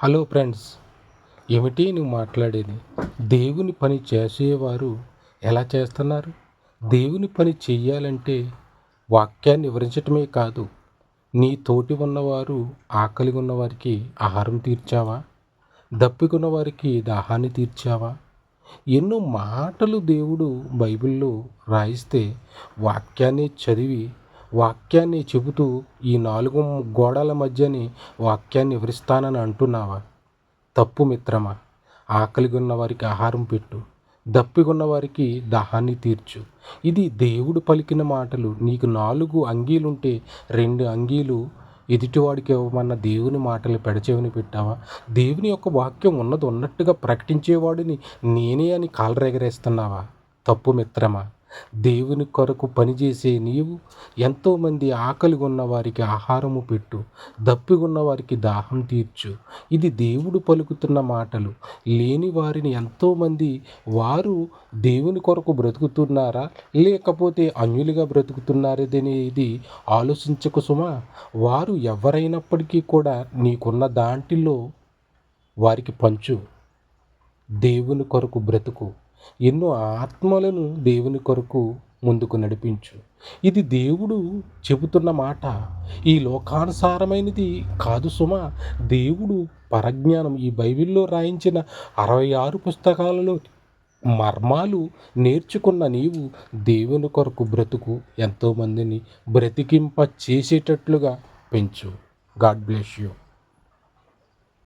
Hello friends ఏమిటి నువ్వు మాట్లాడేది? దేవుని పని చేసేవారు ఎలా చేస్తున్నారు? దేవుని పని చెయ్యాలంటే వాక్యాన్ని వివరించటమే కాదు నీ తోటి ఉన్నవారు ఆకలి ఉన్నవారికి ఆహారం తీర్చావా? దప్పికున్న వారికి దాహాన్ని తీర్చావా? ఎన్నో మాటలు దేవుడు బైబిల్లో రాయిస్తే వాక్యాన్ని చదివి వాక్యాన్ని చెబుతూ ఈ నాలుగు గోడల మధ్యని వాక్యాన్ని వివరిస్తానని అంటున్నావా? తప్పు మిత్రమా? ఆకలిగొన్న వారికి ఆహారం పెట్టు. దప్పిగొన్న వారికి దాహాన్ని తీర్చు. ఇది దేవుడు పలికిన మాటలు. నీకు నాలుగు అంగీలుంటే రెండు అంగీలు ఎదుటివాడికి ఇవ్వమన్న దేవుని మాటలు పెడచెవిని పెట్టావా? దేవుని యొక్క వాక్యం ఉన్నది ఉన్నట్టుగా ప్రకటించేవాడిని నేనే అని కాలరెగరేస్తున్నావా? తప్పు మిత్రమా? దేవుని కొరకు పనిచేసే నీవు ఎంతోమంది ఆకలి ఉన్న వారికి ఆహారము పెట్టు దప్పిగున్న వారికి దాహం తీర్చు. ఇది దేవుడు పలుకుతున్న మాటలు. లేని వారిని ఎంతోమంది వారు దేవుని కొరకు బ్రతుకుతున్నారా? లేకపోతే అన్యులుగా బ్రతుకుతున్నారనేది ఆలోచించకు సుమా. వారు ఎవరైనప్పటికీ కూడా నీకున్న దాంట్లో వారికి పంచు. దేవుని కొరకు బ్రతుకు. ఎన్నో ఆత్మలను దేవుని కొరకు ముందుకు నడిపించు. ఇది దేవుడు చెబుతున్న మాట. ఈ లోకానుసారమైనది కాదు సుమ. దేవుడు పరజ్ఞానం ఈ బైబిల్లో రాయించిన అరవై ఆరు పుస్తకాలలో మర్మాలు నేర్చుకున్న నీవు దేవుని కొరకు బ్రతుకు ఎంతోమందిని బ్రతికింప చేసేటట్లుగా పెంచు. God bless you.